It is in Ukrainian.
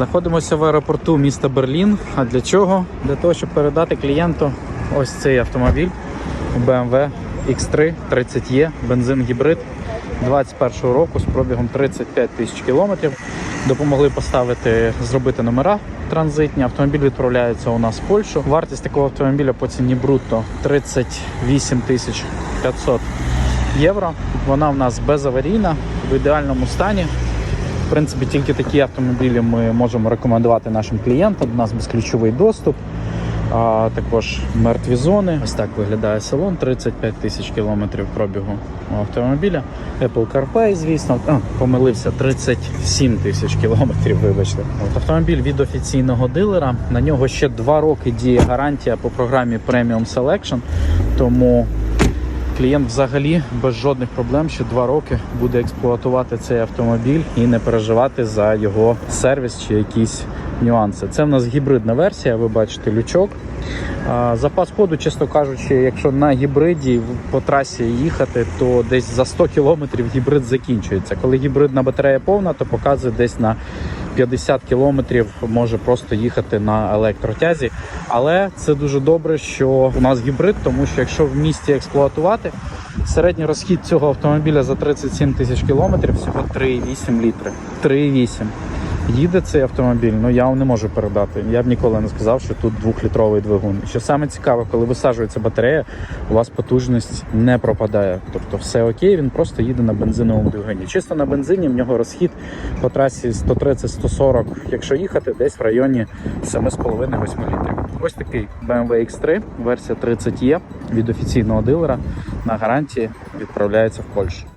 Знаходимося в аеропорту міста Берлін. А для чого? Для того, щоб передати клієнту ось цей автомобіль BMW X3 30E, бензин гібрид 21 року з пробігом 35 тисяч кілометрів. Допомогли поставити, зробити номера транзитні. Автомобіль відправляється у нас в Польщу. Вартість такого автомобіля по ціні брутто 38 тисяч 500 євро. Вона в нас безаварійна, в ідеальному стані. Принципі, тільки такі автомобілі ми можемо рекомендувати нашим клієнтам. У нас безключовий доступ, а також мертві зони. Ось так виглядає салон. 35 тисяч кілометрів пробігу автомобіля. Apple CarPlay, звісно, а, помилився 37 тисяч кілометрів. Вибачте, автомобіль від офіційного дилера. На нього ще 2 роки діє гарантія по програмі Premium Selection. Тому Клієнт взагалі без жодних проблем ще два роки буде експлуатувати цей автомобіль і не переживати за його сервіс чи якісь нюанси. Це в нас гібридна версія, ви бачите лючок. Запас ходу, чесно кажучи, якщо на гібриді по трасі їхати, то десь за 100 кілометрів гібрид закінчується. Коли гібридна батарея повна, то показує десь на 50 кілометрів може просто їхати на електротязі. Але це дуже добре, що у нас гібрид, тому що якщо в місті експлуатувати, середній розхід цього автомобіля за 37 тисяч кілометрів всього 3,8 літри. 3,8. Їде цей автомобіль, ну я вам не можу передати. Я б ніколи не сказав, що тут двохлітровий двигун. Що саме цікаве, коли висаджується батарея, у вас потужність не пропадає. Тобто все окей, він просто їде на бензиновому двигуні. Чисто на бензині в нього розхід по трасі 130-140, якщо їхати, десь в районі 7,5-8 літрів. Ось такий BMW X3, версія 30E від офіційного дилера на гарантії відправляється в Польщу.